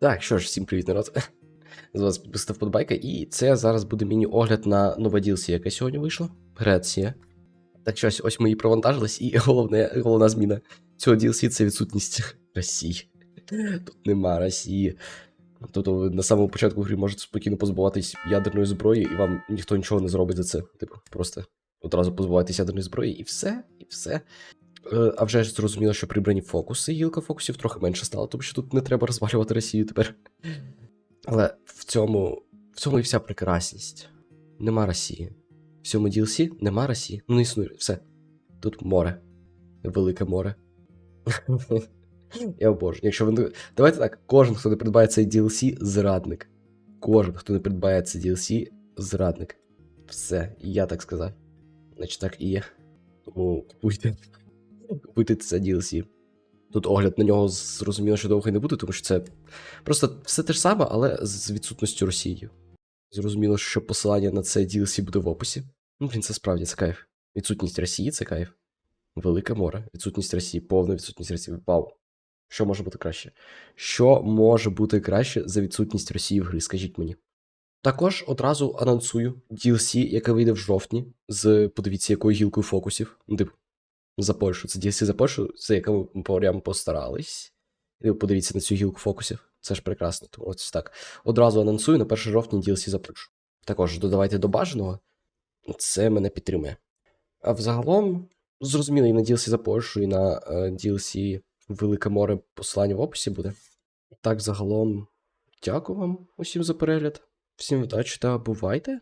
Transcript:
Так, що ж, всім привіт, народ. З вас підписав подбайка, і це зараз буде міні-огляд на нове DLC, яке сьогодні вийшло. Греція. Так що ось, ми її провантажились, і головне, головна зміна цього DLC це відсутність Росії. Тут нема Росії. Тобто ви на самому початку гри можете спокійно позбуватись ядерної зброї, і вам ніхто нічого не зробить за це. Типу, просто одразу позбуватись ядерної зброї, і все, і все. Е, А вже ж зрозуміло, що прибрані фокуси, гілка фокусів трохи менше стало, тому що тут не треба розвалювати Росію тепер. Але в цьому, в цьому і вся прекрасність. Нема Росії. В цьому DLC нема Росії. Ну не існує. Все. Тут море. Велике море. Я обожнюю. Якщо ви. Давайте так, кожен, хто не придбає цей DLC, зрадник. Кожен, хто не придбає цей DLC, зрадник. Все, я так сказав. Значить так і є. Тому купуйте. Купуйте це DLC. Тут огляд на нього зрозуміло, що довго не буде, тому що це просто все те ж саме, але з відсутністю Росії. Зрозуміло, що посилання на це DLC буде в описі. Ну, блін, це справді це кайф. Відсутність Росії це кайф. Велике море. Відсутність Росії, повна відсутність Росії. Вау. Що може бути краще? Що може бути краще за відсутність Росії в грі? Скажіть мені. Також одразу анонсую DLC, яке вийде в жовтні, з подивіться, якою гілкою фокусів. Ну, типу, за Польщу. Це DLC за Польщу, це яке ми прям постарались. І подивіться на цю гілку фокусів. Це ж прекрасно. Тому ось так. Одразу анонсую на 1 жовтня DLC за Польщу. Також додавайте до бажаного. Це мене підтримує. А взагалом, зрозуміло, і на DLC за Польщу, і на е, DLC Велике море посилання в описі буде. Так, загалом, дякую вам усім за перегляд. Всім удачі та бувайте!